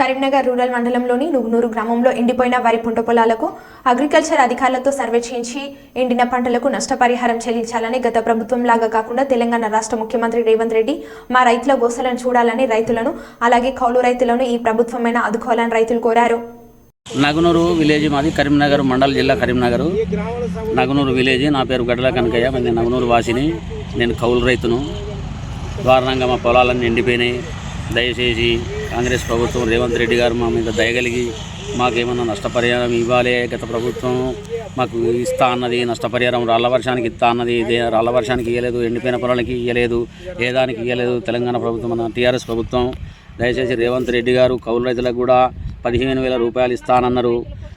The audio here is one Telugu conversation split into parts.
కరీంనగర్ రూరల్ మండలంలోని నుగునూరు గ్రామంలో ఎండిపోయిన వరి పంట పొలాలకు అగ్రికల్చర్ అధికారులతో సర్వే చేయించి ఎండిన పంటలకు నష్టపరిహారం చెల్లించాలని గత ప్రభుత్వం లాగా కాకుండా తెలంగాణ రాష్ట్ర ముఖ్యమంత్రి రేవంత్ రెడ్డి మా రైతుల గోసలను చూడాలని రైతులను అలాగే కౌలు రైతులను ఈ ప్రభుత్వమైన ఆదుకోవాలని రైతులు కోరారు. నగనూరు విలేజ్ మాది కరీంనగర్ మండల్ జిల్లా కరీంనగర్. నగనూరు విలేజ్ నా పేరు గడ్డల కనకయ్య నేను నగనూరు వాసిని నేను కౌలు రైతును. దారుణంగా మా పొలాలన్నీ ఎండిపోయినాయి. దయచేసి కాంగ్రెస్ ప్రభుత్వం రేవంత్ రెడ్డి గారు మా మీద దయగలిగి మాకేమన్నా నష్టపరిహారం ఇవ్వాలి గత ప్రభుత్వం? మాకు ఇస్తా అన్నది నష్టపరిహారం రాళ్ళ వర్షానికి ఇస్తా అన్నది రాళ్ళ రాళ్ళ వర్షానికి ఇవ్వలేదు ఎండిపోయిన పొలాలకి ఇవ్వలేదు ఏ దానికి ఇవ్వలేదు తెలంగాణ ప్రభుత్వం మన టీఆర్ఎస్ ప్రభుత్వం. దయచేసి రేవంత్ రెడ్డి గారు కౌలు రైతులకు కూడా పదిహేను వేల రూపాయలు ఇస్తానన్నారు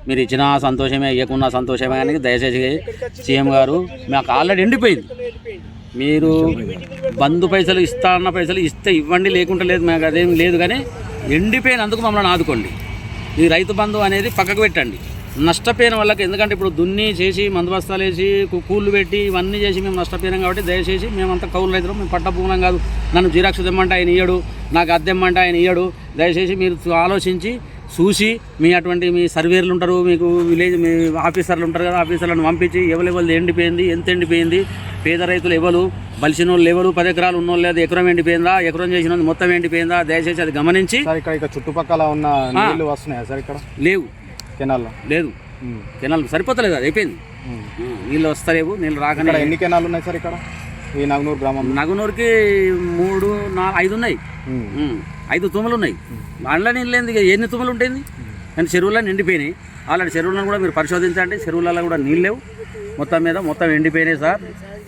మీరు ఇచ్చినా సంతోషమే ఇవ్వకున్నా సంతోషమే అని దయచేసి సీఎం గారు మాకు ఆల్రెడీ ఎండిపోయింది. మీరు బంధు పైసలు ఇస్తా అన్న పైసలు ఇస్తే ఇవ్వండి లేకుంటే లేదు మాకు అదేం లేదు కానీ ఎండిపోయినందుకు మమ్మల్ని ఆదుకోండి. ఈ రైతు బంధు అనేది పక్కకు పెట్టండి. నష్టపోయిన వాళ్ళకి ఎందుకంటే ఇప్పుడు దున్ని చేసి మందు బస్తాలు వేసి కూళ్ళు పెట్టి ఇవన్నీ చేసి మేము నష్టపోయినాం కాబట్టి దయచేసి మేమంతా కౌలు రైతులు మేము పట్ట కాదు. నన్ను జిరాక్స్ తెమ్మంటే ఆయన ఇయ్యడు నాకు అద్దెమ్మంటే ఆయన ఇయ్యడు. దయచేసి మీరు ఆలోచించి చూసి మీ అటువంటి మీ సర్వేర్లు ఉంటారు మీకు విలేజ్ మీ ఆఫీసర్లు ఉంటారు కదా ఆఫీసర్లను పంపించి ఎవరెవరు ఎండిపోయింది ఎంత ఎండిపోయింది పేద రైతులు ఎవరు బలిసిన వాళ్ళు ఎవరు పది ఎకరాలు ఉన్న వాళ్ళు లేదు ఎకరం ఎండిపోయిందా ఎకరం చేసిన మొత్తం ఎండిపోయిందా దయచేసి అది గమనించి చుట్టుపక్కల ఉన్న నీళ్ళు వస్తున్నాయా సార్ ఇక్కడ? లేవు. కెనాల్లో? లేదు. కెనాల్ సరిపోతలేదు అది అయిపోయింది. నీళ్ళు వస్తలేవు నీళ్ళు ఇక్కడ ఎన్ని కెనాలు ఉన్నాయి సార్ ఇక్కడ? ఈ నాగనూరు గ్రామంలో నగునూరుకి మూడు నా ఐదు ఉన్నాయి. ఐదు తుమ్మలు ఉన్నాయి. అందులో నీళ్ళు ఎన్ని తుమ్మలు ఉంటుంది కానీ చెరువుల్లో నిండిపోయినాయి. అలాంటి చెరువులను కూడా మీరు పరిశోధించండి. చెరువులలో కూడా నీళ్ళు లేవు. మొత్తం మీద మొత్తం ఎండిపోయినాయి సార్.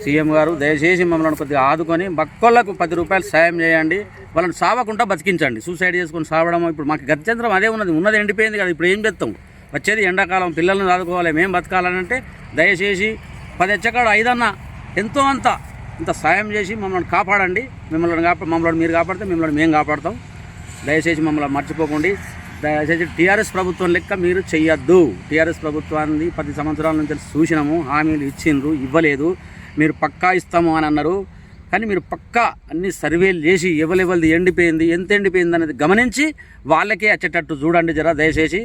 సీఎం గారు దయచేసి మమ్మల్ని కొద్దిగా ఆదుకొని బక్కోళ్ళకు పది రూపాయలు సాయం చేయండి. వాళ్ళని సావకుండా బతికించండి. సూసైడ్ చేసుకొని సావడం ఇప్పుడు మాకు గత్యంతరం అదే ఉన్నది. ఉన్నది ఎండిపోయింది కదా ఇప్పుడు ఏం చేస్తాం? వచ్చేది ఎండాకాలం పిల్లల్ని చదువుకోవాలి మేము బతకాలనంటే దయచేసి పది ఎచ్చకాడు ఐదన్న ఎంతో అంత ఇంత సాయం చేసి మమ్మల్ని కాపాడండి. మిమ్మల్ని కాపా మమ్మల్ని మీరు కాపాడితే మిమ్మల్ని మేము కాపాడతాం. దయచేసి మమ్మల్ని మర్చిపోకండి. దయచేసి టీఆర్ఎస్ ప్రభుత్వం లెక్క మీరు చెయ్యొద్దు. టీఆర్ఎస్ ప్రభుత్వాన్ని పది సంవత్సరాల నుంచి చూసినాము. హామీలు ఇచ్చిండ్రు ఇవ్వలేదు. మీరు పక్కా ఇస్తాము అని అన్నారు. కానీ మీరు పక్కా అన్ని సర్వేలు చేసి ఎవరెవరిది ఎండిపోయింది ఎంత ఎండిపోయింది అనేది గమనించి వాళ్ళకే వచ్చేటట్టు చూడండి జర. దయచేసి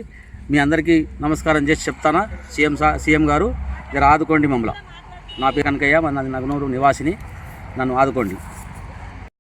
మీ అందరికీ నమస్కారం చేసి చెప్తానా. సీఎం సీఎం గారు జర ఆదుకోండి మమ్మల్ని. నా పేరు కనకయ్య నాది నగనూరు నివాసిని. నన్ను ఆదుకోండి.